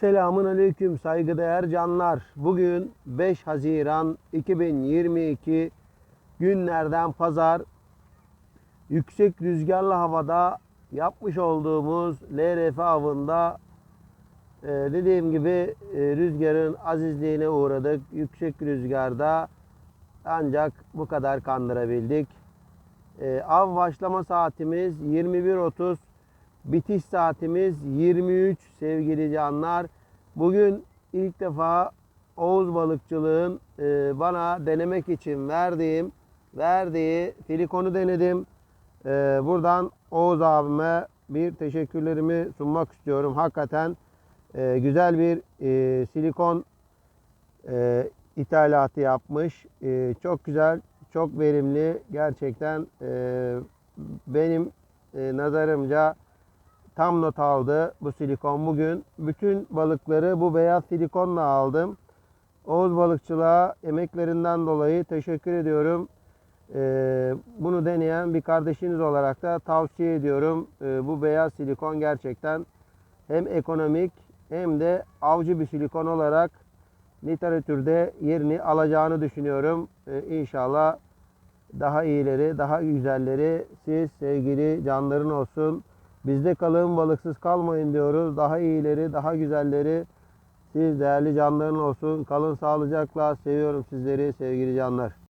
Selamun Aleyküm saygıdeğer canlar. Bugün 5 Haziran 2022 günlerden pazar. Yüksek rüzgarlı havada yapmış olduğumuz LRF avında e, dediğim gibi e, rüzgarın azizliğine uğradık. Yüksek rüzgarda ancak bu kadar kandırabildik. E, av başlama saatimiz 21.30. Bitiş saatimiz 23 sevgili canlar. Bugün ilk defa Oğuz balıkçılığın e, bana denemek için verdiğim verdiği silikonu denedim. E, buradan Oğuz abime bir teşekkürlerimi sunmak istiyorum. Hakikaten e, güzel bir silikon ithalatı yapmış. Çok güzel, çok verimli. Gerçekten benim e, nazarımca tam not aldı bu silikon bugün. Bütün balıkları bu beyaz silikonla aldım. Oğuz Balıkçılığa emeklerinden dolayı teşekkür ediyorum. Ee, bunu deneyen bir kardeşiniz olarak da tavsiye ediyorum. Ee, bu beyaz silikon gerçekten hem ekonomik hem de avcı bir silikon olarak literatürde yerini alacağını düşünüyorum. Ee, inşallah daha iyileri, daha güzelleri siz sevgili canların olsun. Bizde kalın balıksız kalmayın diyoruz. Daha iyileri, daha güzelleri siz değerli canların olsun. Kalın sağlıcakla. Seviyorum sizleri sevgili canlar.